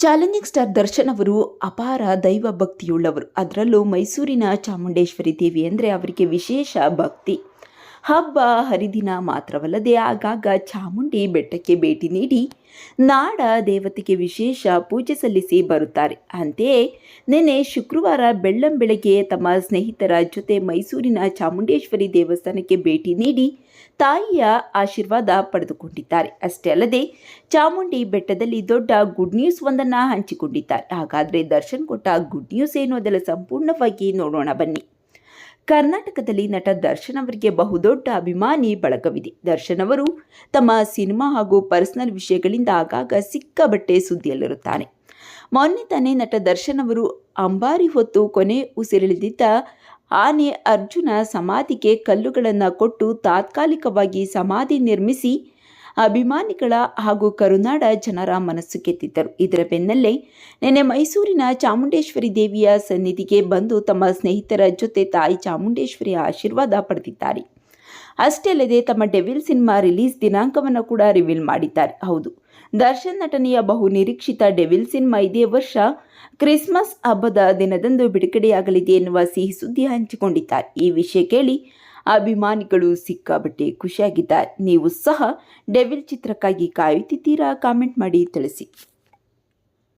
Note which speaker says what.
Speaker 1: Challenging star Darshan ಅವರು ಅಪಾರ ದೈವ ಭಕ್ತಿಯುಳ್ಳವರು. ಅದರಲ್ಲೂ ಮೈಸೂರಿನ ಚಾಮುಂಡೇಶ್ವರಿ ದೇವಿ ಅಂದರೆ ಅವರಿಗೆ ವಿಶೇಷ ಭಕ್ತಿ. ಹಬ್ಬ ಹರಿದಿನ ಮಾತ್ರವಲ್ಲದೆ ಆಗಾಗ ಚಾಮುಂಡಿ ಬೆಟ್ಟಕ್ಕೆ ಭೇಟಿ ನೀಡಿ ನಾಡ ದೇವತೆಗೆ ವಿಶೇಷ ಪೂಜೆ ಸಲ್ಲಿಸಿ ಬರುತ್ತಾರೆ. ಅಂತೆಯೇ ನಿನ್ನೆ ಶುಕ್ರವಾರ ಬೆಳ್ಳಂಬೆಳಗ್ಗೆ ತಮ್ಮ ಸ್ನೇಹಿತರ ಜೊತೆ ಮೈಸೂರಿನ ಚಾಮುಂಡೇಶ್ವರಿ ದೇವಸ್ಥಾನಕ್ಕೆ ಭೇಟಿ ನೀಡಿ ತಾಯಿಯ ಆಶೀರ್ವಾದ ಪಡೆದುಕೊಂಡಿದ್ದಾರೆ. ಅಷ್ಟೇ ಅಲ್ಲದೆ ಚಾಮುಂಡಿ ಬೆಟ್ಟದಲ್ಲಿ ದೊಡ್ಡ ಗುಡ್ ನ್ಯೂಸ್ ಒಂದನ್ನು ಹಂಚಿಕೊಂಡಿದ್ದಾರೆ. ಹಾಗಾದರೆ ದರ್ಶನ್ ಕೊಟ್ಟ ಗುಡ್ ನ್ಯೂಸ್ ಏನು ಅದೆಲ್ಲ ಸಂಪೂರ್ಣವಾಗಿ ನೋಡೋಣ ಬನ್ನಿ. ಕರ್ನಾಟಕದಲ್ಲಿ ನಟ ದರ್ಶನ್ ಅವರಿಗೆ ಬಹುದೊಡ್ಡ ಅಭಿಮಾನಿ ಬಳಗವಿದೆ. ದರ್ಶನ್ ಅವರು ತಮ್ಮ ಸಿನಿಮಾ ಹಾಗೂ ಪರ್ಸನಲ್ ವಿಷಯಗಳಿಂದ ಆಗಾಗ ಸಿಕ್ಕಾಬಟ್ಟೆ ಸುದ್ದಿಯಲ್ಲಿರುತ್ತಾನೆ ಮೊನ್ನೆ ತಾನೇ ನಟ ದರ್ಶನ್ ಅವರು ಅಂಬಾರಿ ಹೊತ್ತು ಕೊನೆ ಉಸಿರೆಳೆದಿದ್ದ ಆನೆ ಅರ್ಜುನ ಸಮಾಧಿಗೆ ಕಲ್ಲುಗಳನ್ನು ಕೊಟ್ಟು ತಾತ್ಕಾಲಿಕವಾಗಿ ಸಮಾಧಿ ನಿರ್ಮಿಸಿ ಅಭಿಮಾನಿಗಳ ಹಾಗೂ ಕರುನಾಡ ಜನರ ಮನಸ್ಸು ಗೆದ್ದಿದ್ದರು ಇದರ ಬೆನ್ನಲ್ಲೇ ನಿನ್ನೆ ಮೈಸೂರಿನ ಚಾಮುಂಡೇಶ್ವರಿ ದೇವಿಯ ಸನ್ನಿಧಿಗೆ ಬಂದು ತಮ್ಮ ಸ್ನೇಹಿತರ ಜೊತೆ ತಾಯಿ ಚಾಮುಂಡೇಶ್ವರಿಯ ಆಶೀರ್ವಾದ ಪಡೆದಿದ್ದಾರೆ. ಅಷ್ಟೇ ಅಲ್ಲದೆ ತಮ್ಮ ಡೆವಿಲ್ ಸಿನಿಮಾ ರಿಲೀಸ್ ದಿನಾಂಕವನ್ನು ಕೂಡ ರಿವೀಲ್ ಮಾಡಿದ್ದಾರೆ. ಹೌದು, ದರ್ಶನ್ ನಟನೆಯ ಬಹು ನಿರೀಕ್ಷಿತ ಡೆವಿಲ್ ಸಿನಿಮಾ ಇದೇ ವರ್ಷ ಕ್ರಿಸ್ಮಸ್ ಹಬ್ಬದ ದಿನದಂದು ಬಿಡುಗಡೆಯಾಗಲಿದೆ ಎನ್ನುವ ಸಿಹಿ ಸುದ್ದಿ ಹಂಚಿಕೊಂಡಿದ್ದಾರೆ. ಈ ವಿಷಯ ಕೇಳಿ ಅಭಿಮಾನಿಗಳು ಸಿಕ್ಕಾಬಟ್ಟೆ ಖುಷಿಯಾಗಿದ್ದಾರೆ. ನೀವು ಸಹ ಡೆವಿಲ್ ಚಿತ್ರಕ್ಕಾಗಿ ಕಾಯುತ್ತಿದ್ದೀರಾ? ಕಾಮೆಂಟ್ ಮಾಡಿ ತಿಳಿಸಿ.